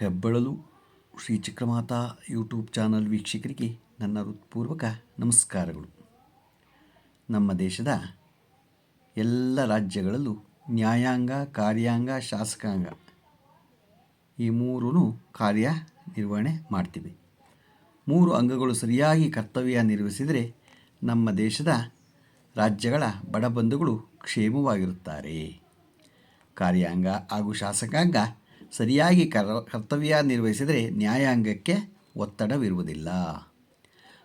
ಹೆಬ್ಬಳಲು Shri Chakramata YouTube channel ವೀಕ್ಷಕರಿಗೆ ನನ್ನ ಹೃತ್ಪೂರ್ವಕ ನಮಸ್ಕಾರಗಳು. ನಮ್ಮ ದೇಶದ ಎಲ್ಲ ರಾಜ್ಯಗಳಲ್ಲೂ ನ್ಯಾಯಾಂಗ, ಕಾರ್ಯಾಂಗ, ಶಾಸಕಾಂಗ ಈ ಮೂರೂ ಕಾರ್ಯ ನಿರ್ವಹಣೆ ಮಾಡ್ತೀವಿ. ಮೂರು ಅಂಗಗಳು ಸರಿಯಾಗಿ ಕರ್ತವ್ಯ ನಿರ್ವಹಿಸಿದರೆ ನಮ್ಮ ದೇಶದ ರಾಜ್ಯಗಳ ಬಡಬಂಧುಗಳು ಕ್ಷೇಮವಾಗಿರುತ್ತಾರೆ. ಕಾರ್ಯಾಂಗ ಹಾಗೂ ಶಾಸಕಾಂಗ ಸರಿಯಾಗಿ ಕರ, ಕರ್ತವ್ಯ ನಿರ್ವಹಿಸಿದರೆ ನ್ಯಾಯಾಂಗಕ್ಕೆ ಒತ್ತಡವಿರುವುದಿಲ್ಲ.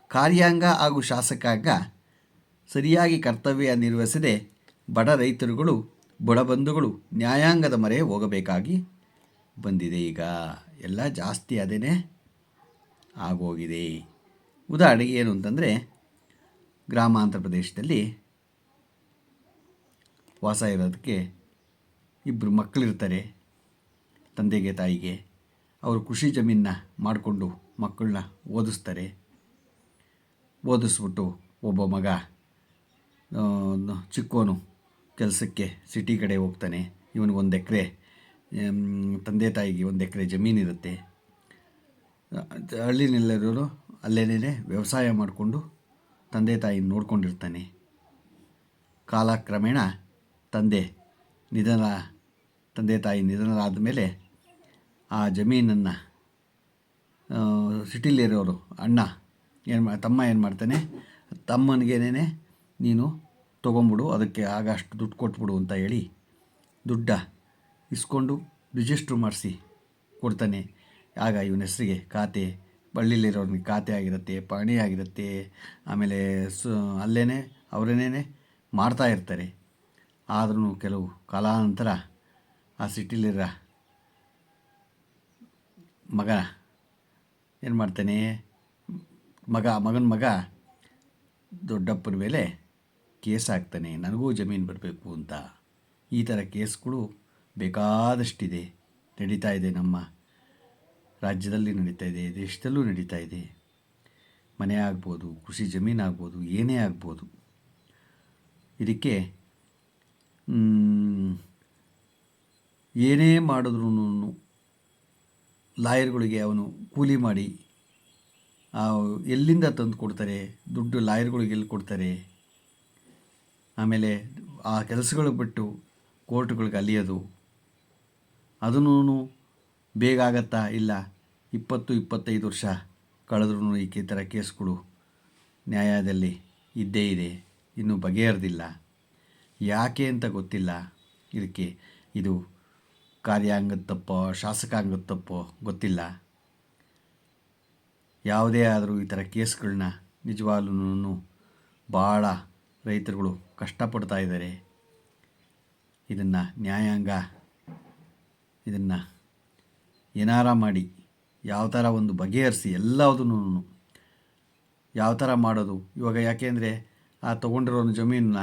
ಕಾರ್ಯಾಂಗ ಹಾಗೂ ಶಾಸಕಾಂಗ ಸರಿಯಾಗಿ ಕರ್ತವ್ಯ ನಿರ್ವಹಿಸದೆ ಬಡ ರೈತರುಗಳು, ಬುಡಬಂಧುಗಳು ನ್ಯಾಯಾಂಗದ ಮೊರೆ ಹೋಗಬೇಕಾಗಿ ಬಂದಿದೆ. ಈಗ ಎಲ್ಲ ಜಾಸ್ತಿ ಅದೇನೇ ಆಗೋಗಿದೆ. ಉದಾಹರಣೆಗೆ ಏನು ಅಂತಂದರೆ, ಗ್ರಾಮಾಂತರ ಪ್ರದೇಶದಲ್ಲಿ ವಾಸ ಇರೋದಕ್ಕೆ ಇಬ್ಬರು ಮಕ್ಕಳಿರ್ತಾರೆ ತಂದೆಗೆ ತಾಯಿಗೆ. ಅವರು ಕೃಷಿ ಜಮೀನನ್ನ ಮಾಡಿಕೊಂಡು ಮಕ್ಕಳನ್ನ ಓದಿಸ್ತಾರೆ. ಓದಿಸ್ಬಿಟ್ಟು ಒಬ್ಬ ಮಗ ಚಿಕ್ಕೋನು ಕೆಲಸಕ್ಕೆ ಸಿಟಿ ಕಡೆ ಹೋಗ್ತಾನೆ. ಇವನಿಗೊಂದು ಎಕರೆ ತಂದೆ ತಾಯಿಗೆ ಒಂದು ಎಕರೆ ಜಮೀನಿರುತ್ತೆ ಹಳ್ಳಿನಲ್ಲಿರೋರು ಅಲ್ಲೇನೇ ವ್ಯವಸಾಯ ಮಾಡಿಕೊಂಡು ತಂದೆ ತಾಯಿ ನೋಡ್ಕೊಂಡಿರ್ತಾನೆ. ಕಾಲಕ್ರಮೇಣ ತಂದೆ ನಿಧನ, ತಂದೆ ತಾಯಿ ನಿಧನರಾದ ಮೇಲೆ ಆ ಜಮೀನನ್ನು ಸಿಟಿಲಿರೋರು ಅಣ್ಣ, ಏನು ಮಾ, ತಮ್ಮ ಏನು ಮಾಡ್ತಾನೆ ತಮ್ಮನಿಗೇನೇ ನೀನು ತೊಗೊಂಬಿಡು, ಅದಕ್ಕೆ ಆಗ ಅಷ್ಟು ದುಡ್ಡು ಕೊಟ್ಬಿಡು ಅಂತ ಹೇಳಿ ದುಡ್ಡ ಇಸ್ಕೊಂಡು ರಿಜಿಸ್ಟ್ರ್ ಮಾಡಿಸಿ ಕೊಡ್ತಾನೆ. ಆಗ ಇವನ ಹೆಸರಿಗೆ ಖಾತೆ ಬಳ್ಳಿಲಿರೋನಿಗೆ ಖಾತೆ ಆಗಿರುತ್ತೆ ಪಹಣಿ ಆಗಿರುತ್ತೆ, ಆಮೇಲೆ ಸು ಅಲ್ಲೇ ಅವರೇನೇ ಮಾಡ್ತಾ ಇರ್ತಾರೆ. ಆದ್ರೂ ಕೆಲವು ಕಾಲಾನಂತರ ಆ ಸಿಟಿಲಿರೋ ಮಗ. ಏನು ಮಾಡ್ತಾನೆ? ಮಗ, ಮಗನ ಮಗ ದೊಡ್ಡಪ್ಪನ ಮೇಲೆ ಕೇಸ್ ಹಾಕ್ತಾನೆ. ನನಗೂ ಜಮೀನು ಬರಬೇಕು ಅಂತ. ಈ ಥರ ಕೇಸ್ಗಳು ಬೇಕಾದಷ್ಟಿದೆ. ನಡೀತಾ ಇದೆ ನಮ್ಮ ರಾಜ್ಯದಲ್ಲಿ ನಡೀತಾ ಇದೆ, ದೇಶದಲ್ಲೂ ನಡೀತಾ ಇದೆ. ಮನೆ ಆಗ್ಬೋದು, ಕೃಷಿ ಜಮೀನು ಆಗ್ಬೋದು, ಏನೇ ಆಗ್ಬೋದು. ಇದಕ್ಕೆ ಏನೇ ಮಾಡಿದ್ರೂ ಲಾಯರ್ಗಳಿಗೆ ಅವನು ಕೂಲಿ ಮಾಡಿ ಎಲ್ಲಿಂದ ತಂದು ಕೊಡ್ತಾರೆ? ದುಡ್ಡು ಲಾಯರ್ಗಳಿಗೆ ಎಲ್ಲಿ ಕೊಡ್ತಾರೆ? ಆಮೇಲೆ ಆ ಕೆಲಸಗಳು ಬಿಟ್ಟು ಕೋರ್ಟ್ಗಳಿಗೆ ಅಲಿಯೋದು. ಅದನ್ನೂ ಬೇಗ ಆಗತ್ತಾ? ಇಲ್ಲ. ಇಪ್ಪತ್ತು, ಇಪ್ಪತ್ತೈದು ವರ್ಷ ಕಳೆದ್ರೂ ಈ ಥರ ಕೇಸ್ಗಳು ನ್ಯಾಯಾಲಯದಲ್ಲಿ ಇದ್ದೇ ಇದೆ. ಇನ್ನೂ ಬಗೆಹರಿದಿಲ್ಲ. ಯಾಕೆ ಅಂತ ಗೊತ್ತಿಲ್ಲ. ಇದಕ್ಕೆ ಇದು ಕಾರ್ಯಾಂಗದ ತಪ್ಪೋ ಶಾಸಕಾಂಗದ ತಪ್ಪೋ ಗೊತ್ತಿಲ್ಲ. ಯಾವುದೇ ಆದರೂ ಈ ಥರ ಕೇಸ್ಗಳನ್ನ ನಿಜವಾಗ್ಲೂ ಭಾಳ ರೈತರುಗಳು ಕಷ್ಟಪಡ್ತಾ ಇದ್ದಾರೆ. ಇದನ್ನು ನ್ಯಾಯಾಂಗ, ಇದನ್ನು ಏನಾರ ಮಾಡಿ, ಯಾವ ಥರ ಒಂದು ಬಗೆಹರಿಸಿ ಎಲ್ಲದನ್ನು ಯಾವ ಥರ ಮಾಡೋದು? ಇವಾಗ ಯಾಕೆಂದರೆ ಆ ತೊಗೊಂಡಿರೋ ಜಮೀನನ್ನ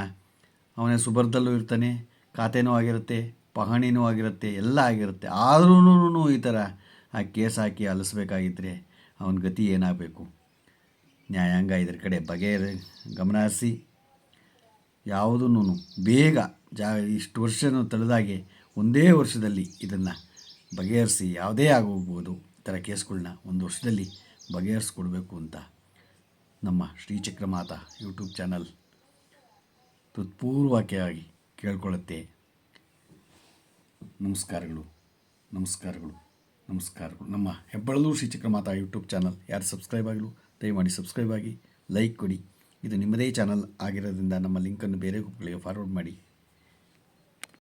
ಅವನೇ ಸುಬರ್ದಲ್ಲೂ ಇರ್ತಾನೆ, ಖಾತೆನೂ ಆಗಿರುತ್ತೆ ಪಹಣಿನೂ ಆಗಿರುತ್ತೆ, ಎಲ್ಲ ಆಗಿರುತ್ತೆ. ಆದ್ರೂ ಈ ಥರ ಆ ಕೇಸ್ ಹಾಕಿ ಅಲಿಸ್ಬೇಕಾಗಿದ್ದರೆ ಅವನ ಗತಿ ಏನಾಗಬೇಕು? ನ್ಯಾಯಾಂಗ ಇದ್ರ ಕಡೆ ಬಗೆ ಗಮನ ಹರಿಸಿ. ಯಾವುದನ್ನು ಬೇಗ ಜಾ, ಇಷ್ಟು ವರ್ಷನೂ ತಳೆದಾಗೆ ಒಂದೇ ವರ್ಷದಲ್ಲಿ ಇದನ್ನು ಬಗೆಹರಿಸಿ ಯಾವುದೇ ಆಗೋಗ್ಬೋದು, ಈ ಥರ ಕೇಸ್ಗಳನ್ನ ಒಂದು ವರ್ಷದಲ್ಲಿ ಬಗೆಹರಿಸ್ಕೊಡ್ಬೇಕು ಅಂತ ನಮ್ಮ ಶ್ರೀಚಕ್ರಮಾತ ಯೂಟ್ಯೂಬ್ ಚಾನಲ್ ಹೃತ್ಪೂರ್ವಕವಾಗಿ ಕೇಳ್ಕೊಳ್ಳುತ್ತೆ. ನಮಸ್ಕಾರಗಳು. ನಮಸ್ಕಾರಗಳು. ನಮಸ್ಕಾರಗಳು. ನಮ್ಮ ಹೆಬ್ಬಳಲು ಶ್ರೀಚಕ್ರಮಾತಾ ಯೂಟ್ಯೂಬ್ ಚಾನಲ್ ಯಾರು ಸಬ್ಸ್ಕ್ರೈಬ್ ಆಗಲು ದಯಮಾಡಿ ಸಬ್ಸ್ಕ್ರೈಬ್ ಆಗಿ ಲೈಕ್ ಕೊಡಿ. ಇದು ನಿಮ್ಮದೇ ಚಾನಲ್ ಆಗಿರೋದ್ರಿಂದ ನಮ್ಮ ಲಿಂಕನ್ನು ಬೇರೆ ಗ್ರೂಪ್ಗಳಿಗೆ ಫಾರ್ವರ್ಡ್ ಮಾಡಿ.